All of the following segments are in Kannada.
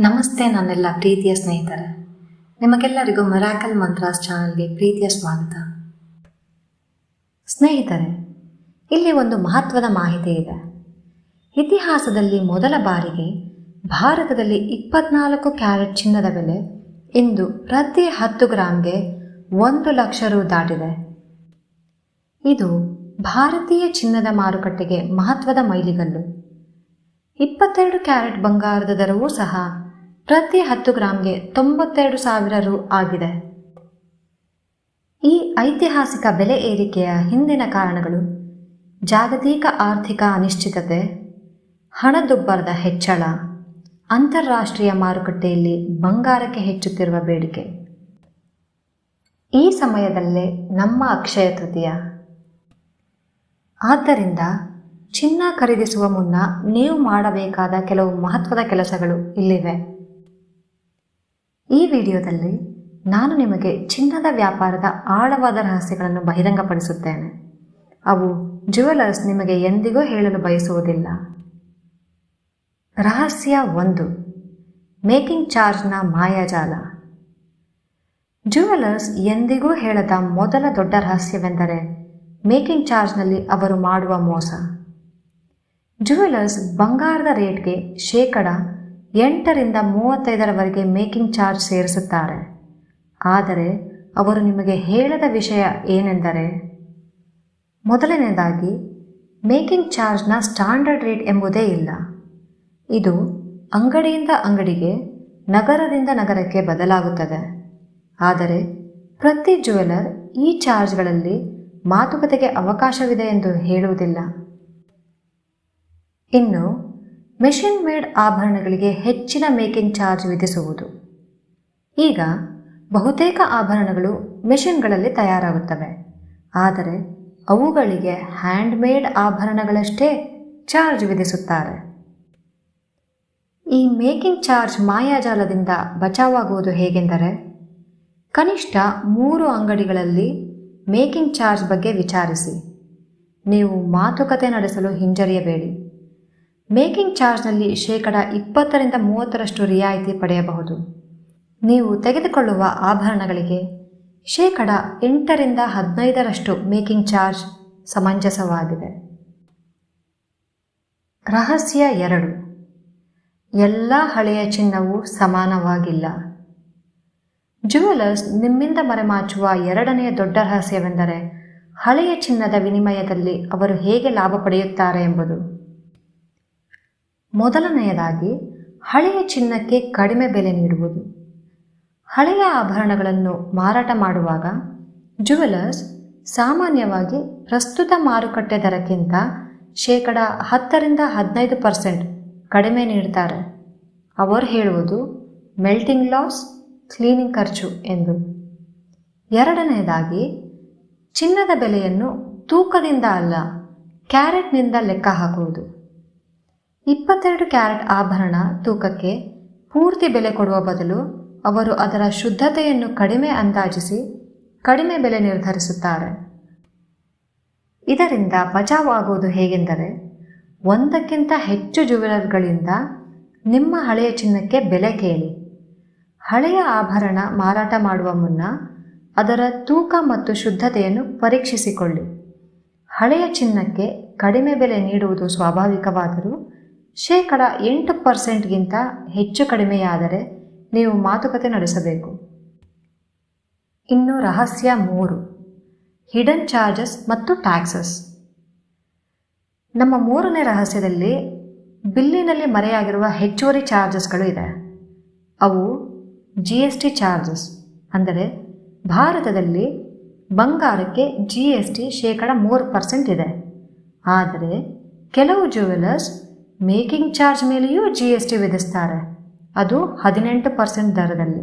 ನಮಸ್ತೆ ನನ್ನೆಲ್ಲ ಪ್ರೀತಿಯ ಸ್ನೇಹಿತರೆ. ನಿಮಗೆಲ್ಲರಿಗೂ ಮೆರಾಕಲ್ ಮಂತ್ರಾಸ್ ಚಾನಲ್ಗೆ ಪ್ರೀತಿಯ ಸ್ವಾಗತ. ಸ್ನೇಹಿತರೆ, ಇಲ್ಲಿ ಒಂದು ಮಹತ್ವದ ಮಾಹಿತಿ ಇದೆ. ಇತಿಹಾಸದಲ್ಲಿ ಮೊದಲ ಬಾರಿಗೆ ಭಾರತದಲ್ಲಿ ಇಪ್ಪತ್ನಾಲ್ಕು ಕ್ಯಾರೆಟ್ ಚಿನ್ನದ ಬೆಲೆ ಇಂದು ಪ್ರತಿ ಹತ್ತು ಗ್ರಾಮ್ಗೆ ಒಂದು ಲಕ್ಷ ರು ದಾಟಿದೆ. ಇದು ಭಾರತೀಯ ಚಿನ್ನದ ಮಾರುಕಟ್ಟೆಗೆ ಮಹತ್ವದ ಮೈಲಿಗಲ್ಲು. ಇಪ್ಪತ್ತೆರಡು ಕ್ಯಾರೆಟ್ ಬಂಗಾರದ ದರವೂ ಸಹ ಪ್ರತಿ ಹತ್ತು ಗ್ರಾಮ್ಗೆ ತೊಂಬತ್ತೆರಡು ಸಾವಿರ ರು ಆಗಿದೆ. ಈ ಐತಿಹಾಸಿಕ ಬೆಲೆ ಏರಿಕೆಯ ಹಿಂದಿನ ಕಾರಣಗಳು, ಜಾಗತಿಕ ಆರ್ಥಿಕ ಅನಿಶ್ಚಿತತೆ, ಹಣದುಬ್ಬರದ ಹೆಚ್ಚಳ, ಅಂತಾರಾಷ್ಟ್ರೀಯ ಮಾರುಕಟ್ಟೆಯಲ್ಲಿ ಬಂಗಾರಕ್ಕೆ ಹೆಚ್ಚುತ್ತಿರುವ ಬೇಡಿಕೆ. ಈ ಸಮಯದಲ್ಲೇ ನಮ್ಮ ಅಕ್ಷಯ ತೃತೀಯ. ಆದ್ದರಿಂದ ಚಿನ್ನ ಖರೀದಿಸುವ ಮುನ್ನ ನೀವು ಮಾಡಬೇಕಾದ ಕೆಲವು ಮಹತ್ವದ ಕೆಲಸಗಳು ಇಲ್ಲಿವೆ. ಈ ವಿಡಿಯೋದಲ್ಲಿ ನಾನು ನಿಮಗೆ ಚಿನ್ನದ ವ್ಯಾಪಾರದ ಆಳವಾದ ರಹಸ್ಯಗಳನ್ನು ಬಹಿರಂಗಪಡಿಸುತ್ತೇನೆ. ಅವು ಜ್ಯುವೆಲರ್ಸ್ ನಿಮಗೆ ಎಂದಿಗೂ ಹೇಳಲು ಬಯಸುವುದಿಲ್ಲ. ರಹಸ್ಯ ಒಂದು. ಮೇಕಿಂಗ್ ಚಾರ್ಜ್ನ ಮಾಯಾಜಾಲ. ಜ್ಯುವೆಲರ್ಸ್ ಎಂದಿಗೂ ಹೇಳದ ಮೊದಲ ದೊಡ್ಡ ರಹಸ್ಯವೆಂದರೆ ಮೇಕಿಂಗ್ ಚಾರ್ಜ್ನಲ್ಲಿ ಅವರು ಮಾಡುವ ಮೋಸ. ಜ್ಯುವೆಲರ್ಸ್ ಬಂಗಾರದ ರೇಟ್ಗೆ ಶೇಕಡ ಎಂಟರಿಂದ ಮೂವತ್ತೈದರವರೆಗೆ ಮೇಕಿಂಗ್ ಚಾರ್ಜ್ ಸೇರಿಸುತ್ತಾರೆ. ಆದರೆ ಅವರು ನಿಮಗೆ ಹೇಳದ ವಿಷಯ ಏನೆಂದರೆ ಮೊದಲನೇದಾಗಿ ಮೇಕಿಂಗ್ ಚಾರ್ಜ್ನ ಸ್ಟ್ಯಾಂಡರ್ಡ್ ರೇಟ್ ಎಂಬುದೇ ಇಲ್ಲ. ಇದು ಅಂಗಡಿಯಿಂದ ಅಂಗಡಿಗೆ, ನಗರದಿಂದ ನಗರಕ್ಕೆ ಬದಲಾಗುತ್ತದೆ. ಆದರೆ ಪ್ರತಿ ಜ್ಯುವೆಲರ್ ಈ ಚಾರ್ಜ್ಗಳಲ್ಲಿ ಮಾತುಕತೆಗೆ ಅವಕಾಶವಿದೆ ಎಂದು ಹೇಳುವುದಿಲ್ಲ. ಇನ್ನು ಮೆಷಿನ್ ಮೇಡ್ ಆಭರಣಗಳಿಗೆ ಹೆಚ್ಚಿನ ಮೇಕಿಂಗ್ ಚಾರ್ಜ್ ವಿಧಿಸುವುದು. ಈಗ ಬಹುತೇಕ ಆಭರಣಗಳು ಮೆಷಿನ್ಗಳಲ್ಲಿ ತಯಾರಾಗುತ್ತವೆ. ಆದರೆ ಅವುಗಳಿಗೆ ಹ್ಯಾಂಡ್ ಮೇಡ್ ಆಭರಣಗಳಷ್ಟೇ ಚಾರ್ಜ್ ವಿಧಿಸುತ್ತಾರೆ. ಈ ಮೇಕಿಂಗ್ ಚಾರ್ಜ್ ಮಾಯಾಜಾಲದಿಂದ ಬಚಾವಾಗುವುದು ಹೇಗೆಂದರೆ, ಕನಿಷ್ಠ ಮೂರು ಅಂಗಡಿಗಳಲ್ಲಿ ಮೇಕಿಂಗ್ ಚಾರ್ಜ್ ಬಗ್ಗೆ ವಿಚಾರಿಸಿ. ನೀವು ಮಾತುಕತೆ ನಡೆಸಲು ಹಿಂಜರಿಯಬೇಡಿ. ಮೇಕಿಂಗ್ ಚಾರ್ಜ್ನಲ್ಲಿ ಶೇಕಡ ಇಪ್ಪತ್ತರಿಂದ ಮೂವತ್ತರಷ್ಟು ರಿಯಾಯಿತಿ ಪಡೆಯಬಹುದು. ನೀವು ತೆಗೆದುಕೊಳ್ಳುವ ಆಭರಣಗಳಿಗೆ ಶೇಕಡ ಎಂಟರಿಂದ ಹದಿನೈದರಷ್ಟು ಮೇಕಿಂಗ್ ಚಾರ್ಜ್ ಸಮಂಜಸವಾಗಿದೆ. ರಹಸ್ಯ ಎರಡು. ಎಲ್ಲ ಹಳೆಯ ಚಿನ್ನವು ಸಮಾನವಾಗಿಲ್ಲ. ಜ್ಯುವೆಲರ್ಸ್ ನಿಮ್ಮಿಂದ ಮರೆಮಾಚುವ ಎರಡನೆಯ ದೊಡ್ಡ ರಹಸ್ಯವೆಂದರೆ ಹಳೆಯ ಚಿನ್ನದ ವಿನಿಮಯದಲ್ಲಿ ಅವರು ಹೇಗೆ ಲಾಭ ಪಡೆಯುತ್ತಾರೆ ಎಂಬುದು. ಮೊದಲನೆಯದಾಗಿ ಹಳೆಯ ಚಿನ್ನಕ್ಕೆ ಕಡಿಮೆ ಬೆಲೆ ನೀಡುವುದು. ಹಳೆಯ ಆಭರಣಗಳನ್ನು ಮಾರಾಟ ಮಾಡುವಾಗ ಜುವೆಲರ್ಸ್ ಸಾಮಾನ್ಯವಾಗಿ ಪ್ರಸ್ತುತ ಮಾರುಕಟ್ಟೆ ದರಕ್ಕಿಂತ ಶೇಕಡ ಹತ್ತರಿಂದ ಹದಿನೈದು ಪರ್ಸೆಂಟ್ ಕಡಿಮೆ ನೀಡ್ತಾರೆ. ಅವರು ಹೇಳುವುದು, ಮೆಲ್ಟಿಂಗ್ ಲಾಸ್, ಕ್ಲೀನಿಂಗ್ ಖರ್ಚು ಎಂದು. ಎರಡನೆಯದಾಗಿ, ಚಿನ್ನದ ಬೆಲೆಯನ್ನು ತೂಕದಿಂದ ಅಲ್ಲ, ಕ್ಯಾರೆಟ್ನಿಂದ ಲೆಕ್ಕ ಹಾಕುವುದು. ಇಪ್ಪತ್ತೆರಡು ಕ್ಯಾರೆಟ್ ಆಭರಣ ತೂಕಕ್ಕೆ ಪೂರ್ತಿ ಬೆಲೆ ಕೊಡುವ ಬದಲು ಅವರು ಅದರ ಶುದ್ಧತೆಯನ್ನು ಕಡಿಮೆ ಅಂದಾಜಿಸಿ ಕಡಿಮೆ ಬೆಲೆ ನಿರ್ಧರಿಸುತ್ತಾರೆ. ಇದರಿಂದ ಬಚಾವಾಗುವುದು ಹೇಗೆಂದರೆ ಒಂದಕ್ಕಿಂತ ಹೆಚ್ಚು ಜ್ಯುವೆಲರ್ಗಳಿಂದ ನಿಮ್ಮ ಹಳೆಯ ಚಿನ್ನಕ್ಕೆ ಬೆಲೆ ಕೇಳಿ. ಹಳೆಯ ಆಭರಣ ಮಾರಾಟ ಮಾಡುವ ಮುನ್ನ ಅದರ ತೂಕ ಮತ್ತು ಶುದ್ಧತೆಯನ್ನು ಪರೀಕ್ಷಿಸಿಕೊಳ್ಳಿ. ಹಳೆಯ ಚಿನ್ನಕ್ಕೆ ಕಡಿಮೆ ಬೆಲೆ ನೀಡುವುದು ಸ್ವಾಭಾವಿಕವಾದರೂ ಶೇಕಡ ಎಂಟು ಪರ್ಸೆಂಟ್ಗಿಂತ ಹೆಚ್ಚು ಕಡಿಮೆಯಾದರೆ ನೀವು ಮಾತುಕತೆ ನಡೆಸಬೇಕು. ಇನ್ನು ರಹಸ್ಯ ಮೂರು. ಹಿಡನ್ ಚಾರ್ಜಸ್ ಮತ್ತು ಟ್ಯಾಕ್ಸಸ್ ನಮ್ಮ ಮೂರನೇ ರಹಸ್ಯದಲ್ಲಿ ಬಿಲ್ಲಿನಲ್ಲಿ ಮರೆಯಾಗಿರುವ ಹೆಚ್ಚುವರಿ ಚಾರ್ಜಸ್ಗಳು ಇದೆ. ಅವು ಜಿ ಎಸ್ ಟಿ ಚಾರ್ಜಸ್ ಅಂದರೆ ಭಾರತದಲ್ಲಿ ಬಂಗಾರಕ್ಕೆ ಜಿ ಎಸ್ ಟಿ ಶೇಕಡ ಮೂರು ಪರ್ಸೆಂಟ್ ಇದೆ. ಆದರೆ ಕೆಲವು ಜ್ಯುವೆಲರ್ಸ್ ಮೇಕಿಂಗ್ ಚಾರ್ಜ್ ಮೇಲೆಯೂ ಜಿ ಎಸ್ ಟಿ ವಿಧಿಸ್ತಾರೆ. ಅದು ಹದಿನೆಂಟು ಪರ್ಸೆಂಟ್ ದರದಲ್ಲಿ.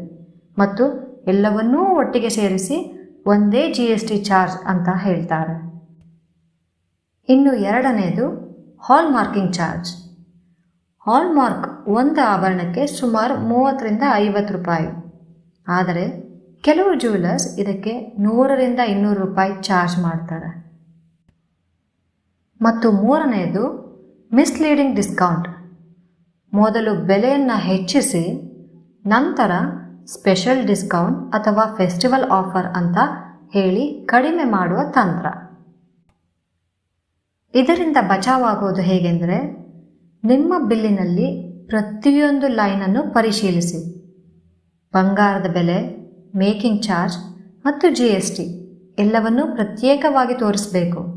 ಮತ್ತು ಎಲ್ಲವನ್ನೂ ಒಟ್ಟಿಗೆ ಸೇರಿಸಿ ಒಂದೇ ಜಿ ಎಸ್ ಟಿ ಚಾರ್ಜ್ ಅಂತ ಹೇಳ್ತಾರೆ. ಇನ್ನು ಎರಡನೆಯದು hallmarking charge. Hallmark ಒಂದು ಆಭರಣಕ್ಕೆ ಸುಮಾರು ಮೂವತ್ತರಿಂದ ಐವತ್ತು ರೂಪಾಯಿ. ಆದರೆ ಕೆಲವು ಜ್ಯುವೆಲರ್ಸ್ ಇದಕ್ಕೆ ನೂರರಿಂದ ಇನ್ನೂರು ರೂಪಾಯಿ ಚಾರ್ಜ್ ಮಾಡ್ತಾರೆ. ಮತ್ತು ಮೂರನೆಯದು ಮಿಸ್ಲೀಡಿಂಗ್ ಡಿಸ್ಕೌಂಟ್ ಮೊದಲು ಬೆಲೆಯನ್ನು ಹೆಚ್ಚಿಸಿ, ನಂತರ ಸ್ಪೆಷಲ್ ಡಿಸ್ಕೌಂಟ್ ಅಥವಾ ಫೆಸ್ಟಿವಲ್ ಆಫರ್ ಅಂತ ಹೇಳಿ ಕಡಿಮೆ ಮಾಡುವ ತಂತ್ರ. ಇದರಿಂದ ಬಚಾವಾಗುವುದು ಹೇಗೆಂದರೆ, ನಿಮ್ಮ ಬಿಲ್ಲಿನಲ್ಲಿ ಪ್ರತಿಯೊಂದು ಲೈನನ್ನು ಪರಿಶೀಲಿಸಿ. ಬಂಗಾರದ ಬೆಲೆ ಮೇಕಿಂಗ್ ಚಾರ್ಜ್ ಮತ್ತು ಜಿ ಎಸ್ ಟಿ ಎಲ್ಲವನ್ನೂ ಪ್ರತ್ಯೇಕವಾಗಿ ತೋರಿಸಬೇಕು.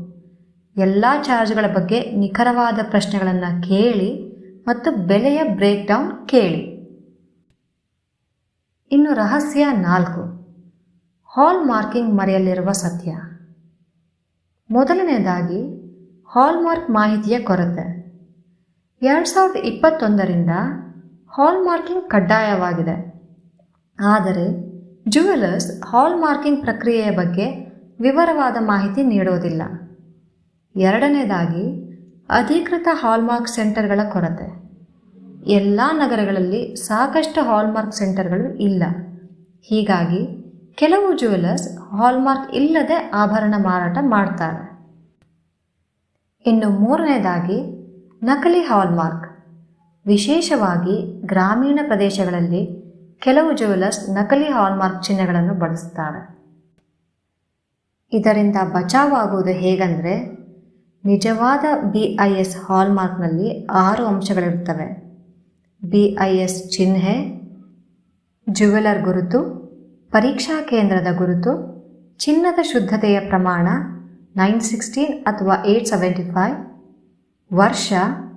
ಎಲ್ಲ ಚಾರ್ಜ್ಗಳ ಬಗ್ಗೆ ನಿಖರವಾದ ಪ್ರಶ್ನೆಗಳನ್ನು ಕೇಳಿ ಮತ್ತು ಬೆಲೆಯ ಬ್ರೇಕ್ ಡೌನ್ ಕೇಳಿ. ಇನ್ನು ರಹಸ್ಯ ನಾಲ್ಕು. ಹಾಲ್ ಮಾರ್ಕಿಂಗ್ ಮರೆಯಲ್ಲಿರುವ ಸತ್ಯ. ಮೊದಲನೆಯದಾಗಿ ಹಾಲ್ಮಾರ್ಕ್ ಮಾಹಿತಿಯ ಕೊರತೆ. ಎರಡು ಸಾವಿರದ ಇಪ್ಪತ್ತೊಂದರಿಂದ ಹಾಲ್ಮಾರ್ಕಿಂಗ್ ಕಡ್ಡಾಯವಾಗಿದೆ. ಆದರೆ, ಜುವೆಲರ್ಸ್ ಹಾಲ್ಮಾರ್ಕಿಂಗ್ ಪ್ರಕ್ರಿಯೆಯ ಬಗ್ಗೆ ವಿವರವಾದ ಮಾಹಿತಿ ನೀಡುವುದಿಲ್ಲ ಎರಡನೇದಾಗಿ, ಅಧಿಕೃತ ಹಾಲ್ಮಾರ್ಕ್ ಸೆಂಟರ್ಗಳ ಕೊರತೆ. ಎಲ್ಲ ನಗರಗಳಲ್ಲಿ ಸಾಕಷ್ಟು ಹಾಲ್ಮಾರ್ಕ್ ಸೆಂಟರ್ಗಳು ಇಲ್ಲ. ಹೀಗಾಗಿ, ಕೆಲವು ಜ್ಯುವೆಲರ್ಸ್ ಹಾಲ್ಮಾರ್ಕ್ ಇಲ್ಲದೆ ಆಭರಣ ಮಾರಾಟ ಮಾಡ್ತಾರೆ. ಇನ್ನು ಮೂರನೇದಾಗಿ, ನಕಲಿ ಹಾಲ್ಮಾರ್ಕ್ ವಿಶೇಷವಾಗಿ ಗ್ರಾಮೀಣ ಪ್ರದೇಶಗಳಲ್ಲಿ ಕೆಲವು ಜ್ಯುವೆಲರ್ಸ್ ನಕಲಿ ಹಾಲ್ಮಾರ್ಕ್ ಚಿಹ್ನೆಗಳನ್ನು ಬಳಸ್ತಾರೆ. ಇದರಿಂದ ಬಚಾವಾಗುವುದು ಹೇಗೆಂದರೆ ನಿಜವಾದ ಬಿ ಐ ಎಸ್ ಹಾಲ್ಮಾರ್ಕ್ನಲ್ಲಿ ಆರು ಅಂಶಗಳಿರುತ್ತವೆ. ಬಿ ಐ ಎಸ್ ಚಿಹ್ನೆ ಜ್ಯುವೆಲರ್ ಗುರುತು, ಪರೀಕ್ಷಾ ಕೇಂದ್ರದ ಗುರುತು, ಚಿನ್ನದ ಶುದ್ಧತೆಯ ಪ್ರಮಾಣ ನೈನ್ ಸಿಕ್ಸ್ಟೀನ್ ಅಥವಾ ಏಯ್ಟ್ ಸೆವೆಂಟಿ ಫೈವ್, ವರ್ಷ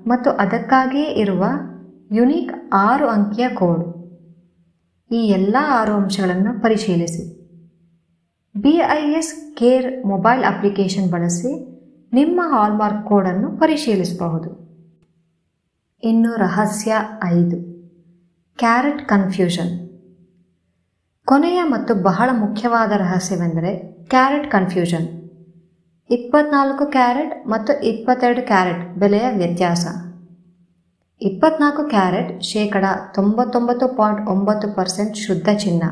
ಮತ್ತು ಅದಕ್ಕಾಗಿಯೇ ಇರುವ ಯುನೀಕ್ ಆರು ಅಂಕಿಯ ಕೋಡ್. ಈ ಎಲ್ಲ ಆರು ಅಂಶಗಳನ್ನು ಪರಿಶೀಲಿಸಿ. B I S care mobile application ಬಳಸಿ ನಿಮ್ಮ ಹಾಲ್ಮಾರ್ಕ್ ಕೋಡನ್ನು ಪರಿಶೀಲಿಸಬಹುದು. ಇನ್ನು ರಹಸ್ಯ ಐದು. ಕ್ಯಾರೆಟ್ ಕನ್ಫ್ಯೂಷನ್ ಕೊನೆಯ ಮತ್ತು ಬಹಳ ಮುಖ್ಯವಾದ ರಹಸ್ಯವೆಂದರೆ ಕ್ಯಾರೆಟ್ ಕನ್ಫ್ಯೂಷನ್ ಇಪ್ಪತ್ನಾಲ್ಕು ಕ್ಯಾರೆಟ್ ಮತ್ತು ಇಪ್ಪತ್ತೆರಡು ಕ್ಯಾರೆಟ್ ಬೆಲೆಯ ವ್ಯತ್ಯಾಸ. ಇಪ್ಪತ್ನಾಲ್ಕು ಕ್ಯಾರೆಟ್ ಶೇಕಡ ತೊಂಬತ್ತೊಂಬತ್ತು ಪಾಯಿಂಟ್ ಒಂಬತ್ತು ಪರ್ಸೆಂಟ್ ಶುದ್ಧ ಚಿನ್ನ.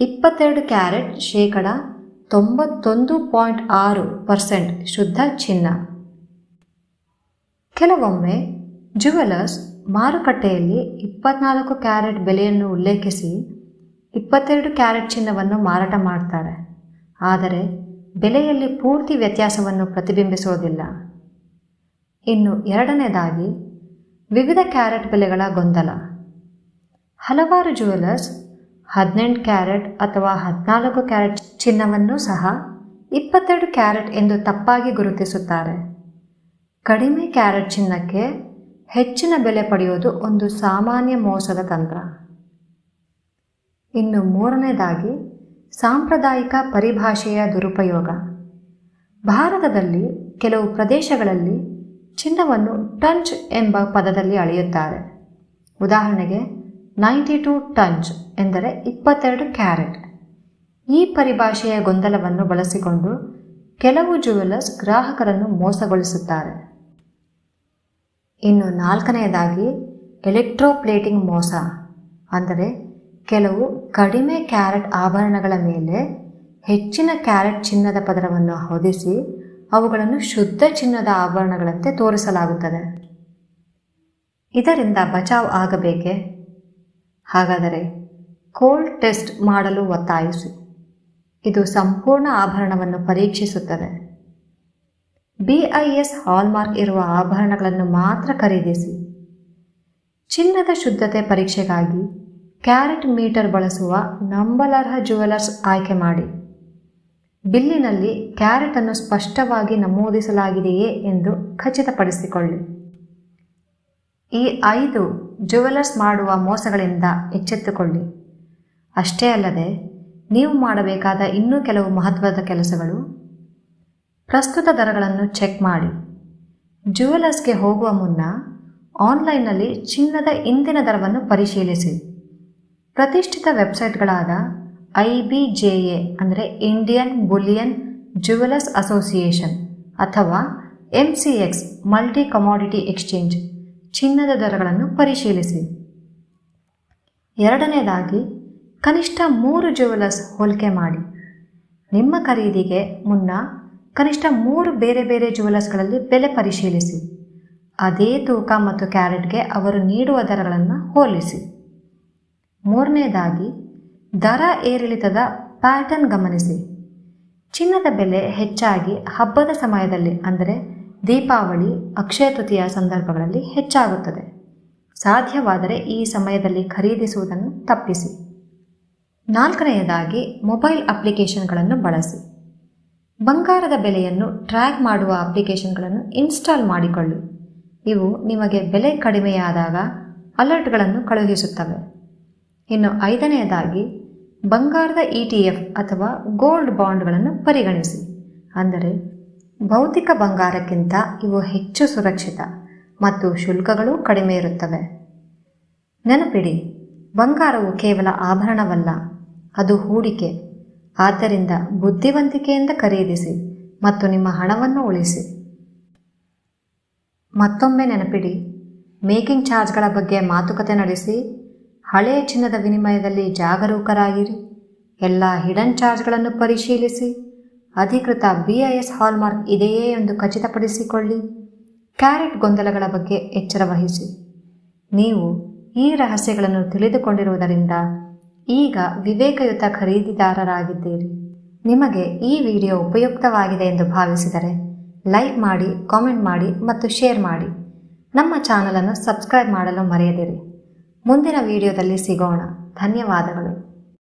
ಇಪ್ಪತ್ತೆರಡು ಕ್ಯಾರೆಟ್ ಶೇಕಡ ತೊಂಬತ್ತೊಂದು ಪಾಯಿಂಟ್ ಆರು ಪರ್ಸೆಂಟ್ ಶುದ್ಧ ಚಿನ್ನ. ಕೆಲವೊಮ್ಮೆ ಜುವೆಲರ್ಸ್ ಮಾರುಕಟ್ಟೆಯಲ್ಲಿ ಇಪ್ಪತ್ನಾಲ್ಕು ಕ್ಯಾರೆಟ್ ಬೆಲೆಯನ್ನು ಉಲ್ಲೇಖಿಸಿ ಇಪ್ಪತ್ತೆರಡು ಕ್ಯಾರೆಟ್ ಚಿನ್ನವನ್ನು ಮಾರಾಟ ಮಾಡ್ತಾರೆ. ಆದರೆ ಬೆಲೆಯಲ್ಲಿ ಪೂರ್ತಿ ವ್ಯತ್ಯಾಸವನ್ನು ಪ್ರತಿಬಿಂಬಿಸೋದಿಲ್ಲ ಇನ್ನು ಎರಡನೇದಾಗಿ ವಿವಿಧ ಕ್ಯಾರೆಟ್ ಬೆಲೆಗಳ ಗೊಂದಲ. ಹಲವಾರು ಜುವೆಲರ್ಸ್ ಹದಿನೆಂಟು ಕ್ಯಾರೆಟ್ ಅಥವಾ ಹದಿನಾಲ್ಕು ಕ್ಯಾರೆಟ್ ಚಿನ್ನವನ್ನು ಸಹ ಇಪ್ಪತ್ತೆರಡು ಕ್ಯಾರೆಟ್ ಎಂದು ತಪ್ಪಾಗಿ ಗುರುತಿಸುತ್ತಾರೆ. ಕಡಿಮೆ ಕ್ಯಾರೆಟ್ ಚಿನ್ನಕ್ಕೆ ಹೆಚ್ಚಿನ ಬೆಲೆ ಪಡೆಯುವುದು ಒಂದು ಸಾಮಾನ್ಯ ಮೋಸದ ತಂತ್ರ. ಇನ್ನು ಮೂರನೇದಾಗಿ, ಸಾಂಪ್ರದಾಯಿಕ ಪರಿಭಾಷೆಯ ದುರುಪಯೋಗ. ಭಾರತದಲ್ಲಿ ಕೆಲವು ಪ್ರದೇಶಗಳಲ್ಲಿ ಚಿನ್ನವನ್ನು ಟಂಚ್ ಎಂಬ ಪದದಲ್ಲಿ ಅಳೆಯುತ್ತಾರೆ. ಉದಾಹರಣೆಗೆ ನೈಂಟಿ ಟು ಟಂಚ್ ಎಂದರೆ ಇಪ್ಪತ್ತೆರಡು ಕ್ಯಾರೆಟ್. ಈ ಪರಿಭಾಷೆಯ ಗೊಂದಲವನ್ನು ಬಳಸಿಕೊಂಡು ಕೆಲವು ಜುವೆಲರ್ಸ್ ಗ್ರಾಹಕರನ್ನು ಮೋಸಗೊಳಿಸುತ್ತಾರೆ. ಇನ್ನು ನಾಲ್ಕನೆಯದಾಗಿ, ಎಲೆಕ್ಟ್ರೋಪ್ಲೇಟಿಂಗ್ ಮೋಸ, ಅಂದರೆ ಕೆಲವು ಕಡಿಮೆ ಕ್ಯಾರೆಟ್ ಆಭರಣಗಳ ಮೇಲೆ ಹೆಚ್ಚಿನ ಕ್ಯಾರೆಟ್ ಚಿನ್ನದ ಪದರವನ್ನು ಹೊದಿಸಿ ಅವುಗಳನ್ನು ಶುದ್ಧ ಚಿನ್ನದ ಆಭರಣಗಳಂತೆ ತೋರಿಸಲಾಗುತ್ತದೆ. ಇದರಿಂದ ಬಚಾವ್ ಆಗಬೇಕೆ? ಹಾಗಾದರೆ ಕೋಲ್ಡ್ ಟೆಸ್ಟ್ ಮಾಡಲು ಒತ್ತಾಯಿಸಿ. ಇದು ಸಂಪೂರ್ಣ ಆಭರಣವನ್ನು ಪರೀಕ್ಷಿಸುತ್ತದೆ. ಬಿಐಎಸ್ ಹಾಲ್ಮಾರ್ಕ್ ಇರುವ ಆಭರಣಗಳನ್ನು ಮಾತ್ರ ಖರೀದಿಸಿ. ಚಿನ್ನದ ಶುದ್ಧತೆ ಪರೀಕ್ಷೆಗಾಗಿ ಕ್ಯಾರೆಟ್ ಮೀಟರ್ ಬಳಸುವ ನಂಬಲರ್ಹ ಜುವೆಲರ್ಸ್ ಆಯ್ಕೆ ಮಾಡಿ. ಬಿಲ್ಲಿನಲ್ಲಿ ಕ್ಯಾರೆಟ್ ಅನ್ನು ಸ್ಪಷ್ಟವಾಗಿ ನಮೂದಿಸಲಾಗಿದೆಯೇ ಎಂದು ಖಚಿತಪಡಿಸಿಕೊಳ್ಳಿ. ಈ ಐದು ಜುವೆಲರ್ಸ್ ಮಾಡುವ ಮೋಸಗಳಿಂದ ಎಚ್ಚೆತ್ತುಕೊಳ್ಳಿ. ಅಷ್ಟೇ ಅಲ್ಲದೆ, ನೀವು ಮಾಡಬೇಕಾದ ಇನ್ನೂ ಕೆಲವು ಮಹತ್ವದ ಕೆಲಸಗಳು? ಪ್ರಸ್ತುತ ದರಗಳನ್ನು ಚೆಕ್ ಮಾಡಿ. ಜುವೆಲರ್ಸ್ಗೆ ಹೋಗುವ ಮುನ್ನ ಆನ್ಲೈನ್ನಲ್ಲಿ ಚಿನ್ನದ ಇಂದಿನ ದರವನ್ನು ಪರಿಶೀಲಿಸಿ. ಪ್ರತಿಷ್ಠಿತ ವೆಬ್ಸೈಟ್ಗಳಾದ ಐ ಬಿ ಜೆ ಎ ಅಂದರೆ ಇಂಡಿಯನ್ ಬುಲಿಯನ್ ಜುವೆಲರ್ಸ್ ಅಸೋಸಿಯೇಷನ್ ಅಥವಾ M C X multi commodity exchange ಚಿನ್ನದ ದರಗಳನ್ನು ಪರಿಶೀಲಿಸಿ. ಎರಡನೇದಾಗಿ, ಕನಿಷ್ಠ ಮೂರು ಜುವೆಲರ್ಸ್ ಹೋಲಿಕೆ ಮಾಡಿ. ನಿಮ್ಮ ಖರೀದಿಗೆ ಮುನ್ನ ಕನಿಷ್ಠ ಮೂರು ಬೇರೆ ಬೇರೆ ಜ್ಯುವೆಲರ್ಸ್ಗಳಲ್ಲಿ ಬೆಲೆ ಪರಿಶೀಲಿಸಿ. ಅದೇ ತೂಕ ಮತ್ತು ಕ್ಯಾರೆಟ್ಗೆ ಅವರು ನೀಡುವ ದರಗಳನ್ನು ಹೋಲಿಸಿ. ಮೂರನೇದಾಗಿ, ದರ ಏರಿಳಿತದ ಪ್ಯಾಟರ್ನ್ ಗಮನಿಸಿ. ಚಿನ್ನದ ಬೆಲೆ ಹೆಚ್ಚಾಗಿ ಹಬ್ಬದ ಸಮಯದಲ್ಲಿ, ಅಂದರೆ ದೀಪಾವಳಿ ಅಕ್ಷಯ ತೃತೀಯ ಸಂದರ್ಭಗಳಲ್ಲಿ ಹೆಚ್ಚಾಗುತ್ತದೆ. ಸಾಧ್ಯವಾದರೆ ಈ ಸಮಯದಲ್ಲಿ ಖರೀದಿಸುವುದನ್ನು ತಪ್ಪಿಸಿ. ನಾಲ್ಕನೆಯದಾಗಿ, ಮೊಬೈಲ್ ಅಪ್ಲಿಕೇಶನ್ಗಳನ್ನು ಬಳಸಿ. ಬಂಗಾರದ ಬೆಲೆಯನ್ನು ಟ್ರ್ಯಾಕ್ ಮಾಡುವ ಅಪ್ಲಿಕೇಶನ್ಗಳನ್ನು ಇನ್ಸ್ಟಾಲ್ ಮಾಡಿಕೊಳ್ಳಿ. ಇವು ನಿಮಗೆ ಬೆಲೆ ಕಡಿಮೆಯಾದಾಗ ಅಲರ್ಟ್ಗಳನ್ನು ಕಳುಹಿಸುತ್ತವೆ. ಇನ್ನು ಐದನೆಯದಾಗಿ, ಬಂಗಾರದ ಇ ಟಿ ಎಫ್ ಅಥವಾ ಗೋಲ್ಡ್ ಬಾಂಡ್ಗಳನ್ನು ಪರಿಗಣಿಸಿ. ಅಂದರೆ ಭೌತಿಕ ಬಂಗಾರಕ್ಕಿಂತ ಇವು ಹೆಚ್ಚು ಸುರಕ್ಷಿತ ಮತ್ತು ಶುಲ್ಕಗಳು ಕಡಿಮೆ ಇರುತ್ತವೆ. ನೆನಪಿಡಿ, ಬಂಗಾರವು ಕೇವಲ ಆಭರಣವಲ್ಲ, ಅದು ಹೂಡಿಕೆ. ಆದ್ದರಿಂದ ಬುದ್ಧಿವಂತಿಕೆಯಿಂದ ಖರೀದಿಸಿ ಮತ್ತು ನಿಮ್ಮ ಹಣವನ್ನು ಉಳಿಸಿ. ಮತ್ತೊಮ್ಮೆ ನೆನಪಿಡಿ, ಮೇಕಿಂಗ್ ಚಾರ್ಜ್ಗಳ ಬಗ್ಗೆ ಮಾತುಕತೆ ನಡೆಸಿ ಹಳೆಯ ಚಿನ್ನದ ವಿನಿಮಯದಲ್ಲಿ ಜಾಗರೂಕರಾಗಿರಿ, ಎಲ್ಲ ಹಿಡನ್ ಚಾರ್ಜ್ಗಳನ್ನು ಪರಿಶೀಲಿಸಿ ಅಧಿಕೃತ ಬಿಐಎಸ್ ಹಾಲ್ಮಾರ್ಕ್ ಇದೆಯೇ ಎಂದು ಖಚಿತಪಡಿಸಿಕೊಳ್ಳಿ. ಕ್ಯಾರೆಟ್ ಗೊಂದಲಗಳ ಬಗ್ಗೆ ಎಚ್ಚರ ವಹಿಸಿ. ನೀವು ಈ ರಹಸ್ಯಗಳನ್ನು ತಿಳಿದುಕೊಂಡಿರುವುದರಿಂದ ಈಗ ವಿವೇಕಯುತ ಖರೀದಿದಾರರಾಗಿದ್ದೀರಿ. ನಿಮಗೆ ಈ ವಿಡಿಯೋ ಉಪಯುಕ್ತವಾಗಿದೆ ಎಂದು ಭಾವಿಸಿದರೆ ಲೈಕ್ ಮಾಡಿ, ಕಾಮೆಂಟ್ ಮಾಡಿ ಮತ್ತು ಶೇರ್ ಮಾಡಿ. ನಮ್ಮ ಚಾನಲನ್ನು ಸಬ್ಸ್ಕ್ರೈಬ್ ಮಾಡಲು ಮರೆಯದಿರಿ. ಮುಂದಿನ ವಿಡಿಯೋದಲ್ಲಿ ಸಿಗೋಣ. ಧನ್ಯವಾದಗಳು.